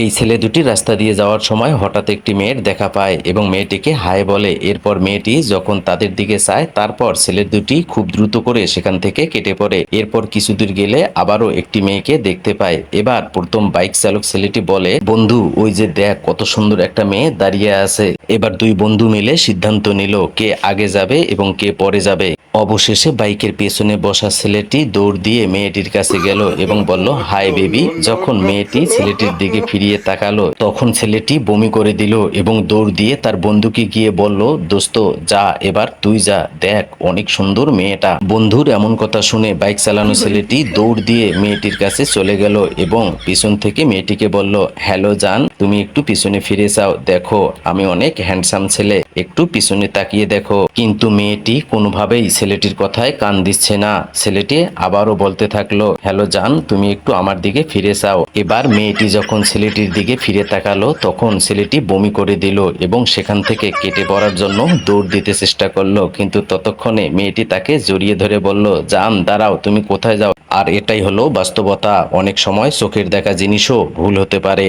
এই ছেলে দুটি রাস্তা দিয়ে যাওয়ার সময় হঠাৎ একটি মেয়ের দেখা পায় এবং মেয়েটিকে হায় বলে। এরপর মেয়েটি যখন তাদের দিকে চায়, তারপর ছেলে দুটি খুব দ্রুত করে সেখান থেকে কেটে পড়ে। এরপর কিছু দূর গেলে আবারও একটি মেয়েকে দেখতে পায়। এবার প্রথম বাইক চালক ছেলেটি বলে, বন্ধু, ওই যে দেখ, কত সুন্দর একটা মেয়ে দাঁড়িয়ে আছে। এবার দুই বন্ধু মিলে সিদ্ধান্ত নিল, কে আগে যাবে এবং কে পরে যাবে। অবশেষে বাইকের পেছনে বসা ছেলেটি দৌড় দিয়ে মেয়েটির কাছে গেল এবং বলল, হাই বেবি। যখন মেয়েটি ছেলেটির দিকে ফিরিয়ে তাকালো, তখন ছেলেটি বমি করে দিল এবং দৌড় দিয়ে তার বন্ধুকে গিয়ে বলল, দোস্ত, যা এবার, তুই যা, দেখ, অনেক সুন্দর মেয়েটা। বন্ধুর এমন কথা শুনে বাইক চালানো ছেলেটি দৌড় দিয়ে মেয়েটির কাছে চলে গেল এবং পিছন থেকে মেয়েটিকে বলল, হ্যালো, জান, তুমি একটু পিছনে ফিরে যাও। দেখো, আমি অনেক হ্যান্ডসাম ছেলে, একটু পিছনে তাকিয়ে দেখো। কিন্তু মেয়েটি কোনোভাবেই ছেলেটির কথায় কান দিচ্ছে না। ছেলেটি আবারও বলতে থাকল, হ্যালো জান, তুমি একটু আমার দিকে ফিরে যাও। এবার মেয়েটি যখন ছেলেটির দিকে ফিরে তাকালো, তখন ছেলেটি বমি করে দিল এবং সেখান থেকে কেটে পড়ার জন্য দৌড় দিতে চেষ্টা করল। কিন্তু ততক্ষণে মেয়েটি তাকে জড়িয়ে ধরে বলল, জান, দাঁড়াও, তুমি কোথায় যাও? আর এটাই হলো বাস্তবতা। অনেক সময় চোখের দেখা জিনিসও ভুল হতে পারে।